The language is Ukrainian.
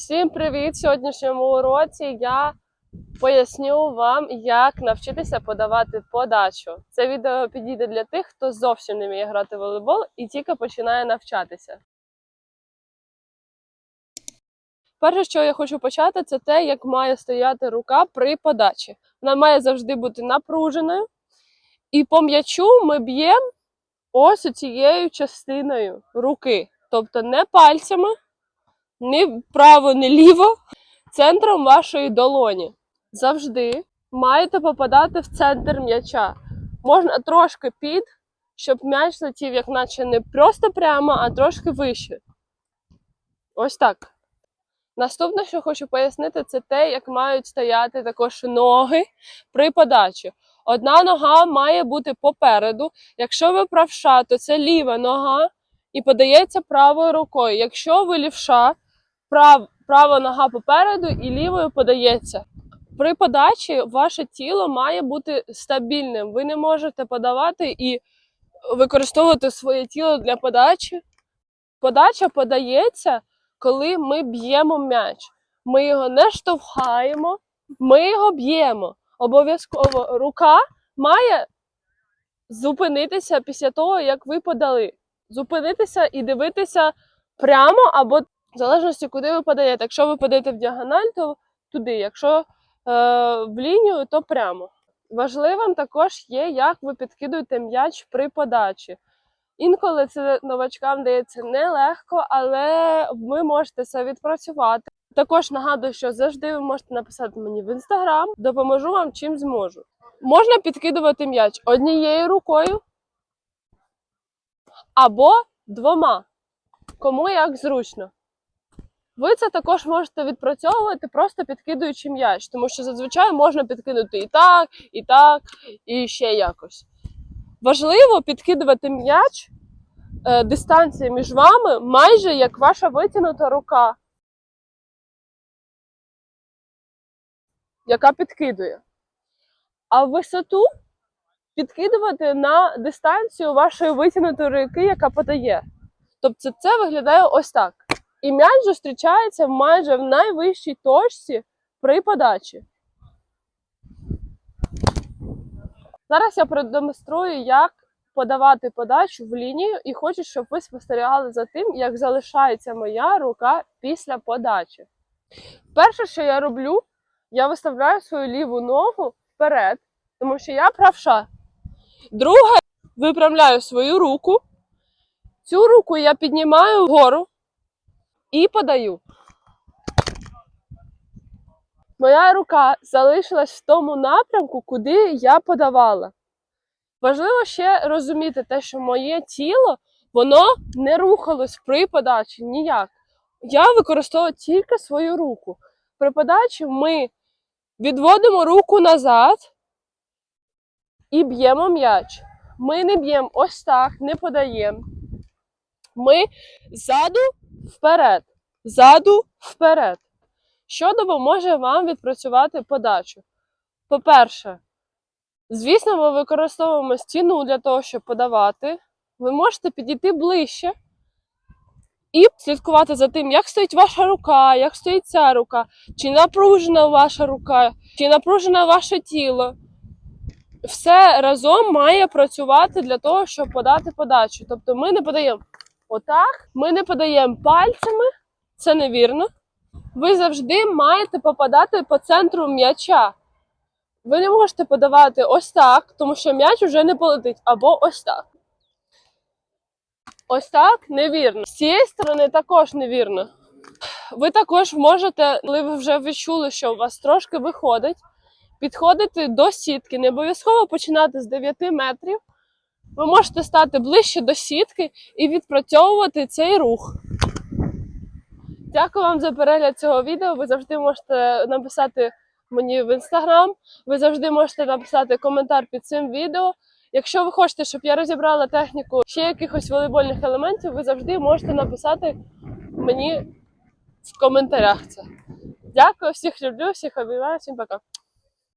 Всім привіт! В сьогоднішньому уроці я поясню вам, як навчитися подавати подачу. Це відео підійде для тих, хто зовсім не вміє грати в волейбол і тільки починає навчатися. Перше, що я хочу почати, це те, як має стояти рука при подачі. Вона має завжди бути напруженою. І по м'ячу ми б'ємо ось цією частиною руки. Тобто не пальцями, ні вправо, ні ліво, центром вашої долоні. Завжди маєте попадати в центр м'яча. Можна трошки під, щоб м'яч летів, як наче не просто прямо, а трошки вище. Ось так. Наступне, що хочу пояснити, це те, як мають стояти також ноги при подачі. Одна нога має бути попереду. Якщо ви правша, то це ліва нога і подається правою рукою. Якщо ви лівша, прав, права нога попереду і лівою подається. При подачі ваше тіло має бути стабільним. Ви не можете подавати і використовувати своє тіло для подачі. Подача подається, коли ми б'ємо м'яч. Ми його не штовхаємо, ми його б'ємо. Обов'язково рука має зупинитися після того, як ви подали. Зупинитися і дивитися прямо або в залежності, куди ви подаєте. Якщо ви подаєте в діагональ, то туди. Якщо е, в лінію, то прямо. Важливим також є, як ви підкидуєте м'яч при подачі. Інколи це новачкам дається нелегко, але ви можете це відпрацювати. Також нагадую, що завжди ви можете написати мені в інстаграм, допоможу вам чим зможу. Можна підкидувати м'яч однією рукою або двома, кому як зручно. Ви це також можете відпрацьовувати, просто підкидуючи м'яч, тому що зазвичай можна підкинути і так, і так, і ще якось. Важливо підкидувати м'яч е, дистанція між вами майже як ваша витягнута рука, яка підкидує. А висоту підкидувати на дистанцію вашої витягнутої руки, яка подає. Тобто це виглядає ось так. І м'яч зустрічається майже в найвищій точці при подачі. Зараз я продемонструю, як подавати подачу в лінію, і хочу, щоб ви спостерігали за тим, як залишається моя рука після подачі. Перше, що я роблю, я виставляю свою ліву ногу вперед, тому що я правша. Друге, виправляю свою руку. Цю руку я піднімаю вгору і подаю. Моя рука залишилась в тому напрямку, куди я подавала. Важливо ще розуміти те, що моє тіло воно не рухалось при подачі ніяк. Я використовую тільки свою руку. При подачі ми відводимо руку назад і б'ємо м'яч. Ми не б'ємо ось так, не подаємо. Ми ззаду вперед, ззаду вперед. Що допоможе вам відпрацювати подачу? По-перше, звісно, ми використовуємо стіну для того, щоб подавати. Ви можете підійти ближче і слідкувати за тим, як стоїть ваша рука, як стоїть ця рука, чи напружена ваша рука, чи напружене ваше тіло. Все разом має працювати для того, щоб подати подачу. Тобто ми не подаємо отак, ми не подаємо пальцями, це невірно. Ви завжди маєте попадати по центру м'яча. Ви не можете подавати ось так, тому що м'яч вже не полетить, або ось так. Ось так невірно. З цієї сторони також невірно. Ви також можете, коли ви вже відчули, що у вас трошки виходить, підходити до сітки. Не обов'язково починати з 9 метрів. Ви можете стати ближче до сітки і відпрацьовувати цей рух. Дякую вам за перегляд цього відео. Ви завжди можете написати мені в інстаграм. Ви завжди можете написати коментар під цим відео. Якщо ви хочете, щоб я розібрала техніку ще якихось волейбольних елементів, ви завжди можете написати мені в коментарях це. Дякую, всіх люблю, всіх обіймаю, всім пока.